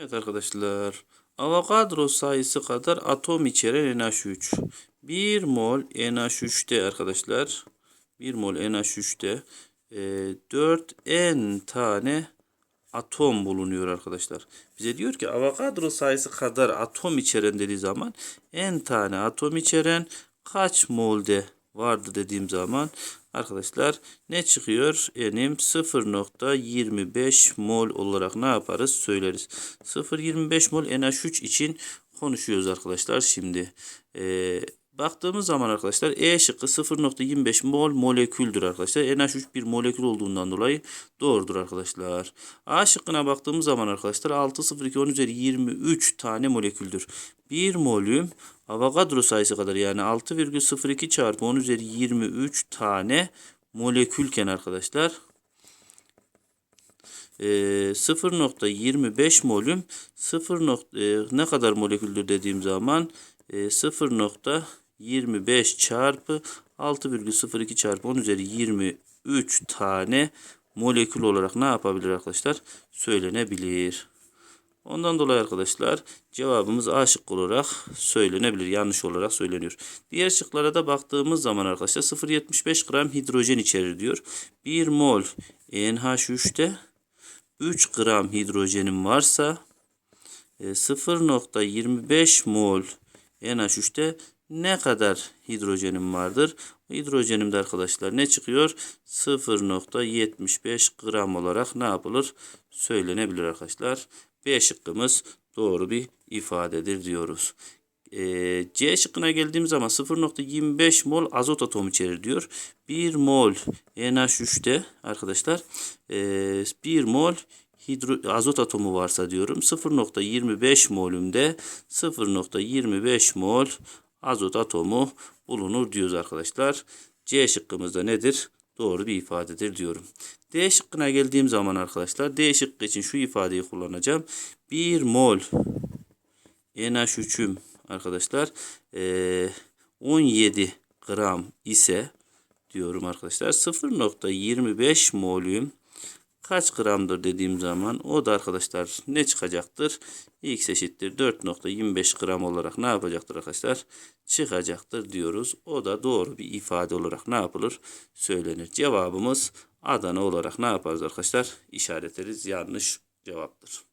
Evet arkadaşlar. Avogadro sayısı kadar atom içeren NH3. 1 mol NH3'te arkadaşlar. 1 mol NH3'te e, 4N tane atom bulunuyor arkadaşlar. Bize diyor ki Avogadro sayısı kadar atom içeren dediği zaman N tane atom içeren kaç molde vardı dediğim zaman arkadaşlar ne çıkıyor? N'im 0.25 mol olarak ne yaparız? Söyleriz. 0.25 mol NH3 için konuşuyoruz arkadaşlar şimdi. Ee, baktığımız zaman arkadaşlar E şıkkı 0.25 mol moleküldür arkadaşlar. NH3 bir molekül olduğundan dolayı doğrudur arkadaşlar. A şıkkına baktığımız zaman arkadaşlar 6.02 10 üzeri 23 tane moleküldür. 1 molüm Avogadro sayısı kadar yani 6,02 çarpı 10 üzeri 23 tane molekülken arkadaşlar e, 0.25 molüm 0. nokta- e, ne kadar moleküldür dediğim zaman e, 0.25 çarpı 6,02 çarpı 10 üzeri 23 tane molekül olarak ne yapabilir arkadaşlar? Söylenebilir. Ondan dolayı arkadaşlar cevabımız A şıkkı olarak söylenebilir. Yanlış olarak söyleniyor. Diğer şıklara da baktığımız zaman arkadaşlar 0.75 gram hidrojen içerir diyor. 1 mol NH3'te 3 gram hidrojenim varsa e, 0.25 mol NH3'te ne kadar hidrojenim vardır? Hidrojenim de arkadaşlar ne çıkıyor? 0.75 gram olarak ne yapılır? Söylenebilir arkadaşlar. B şıkkımız doğru bir ifadedir diyoruz. Ee, C şıkkına geldiğimiz zaman 0.25 mol azot atomu içerir diyor. 1 mol NH3'te arkadaşlar ee, 1 mol hidro, azot atomu varsa diyorum 0.25 molümde 0.25 mol azot atomu bulunur diyoruz arkadaşlar. C şıkkımızda nedir? Doğru bir ifadedir diyorum. D şıkkına geldiğim zaman arkadaşlar D şıkkı için şu ifadeyi kullanacağım. 1 mol NH3'üm arkadaşlar eee, 17 gram ise diyorum arkadaşlar 0.25 molüm kaç gramdır dediğim zaman o da arkadaşlar ne çıkacaktır? X eşittir 4.25 gram olarak ne yapacaktır arkadaşlar? Çıkacaktır diyoruz. O da doğru bir ifade olarak ne yapılır? Söylenir. Cevabımız Adana olarak ne yaparız arkadaşlar? İşaretleriz. Yanlış cevaptır.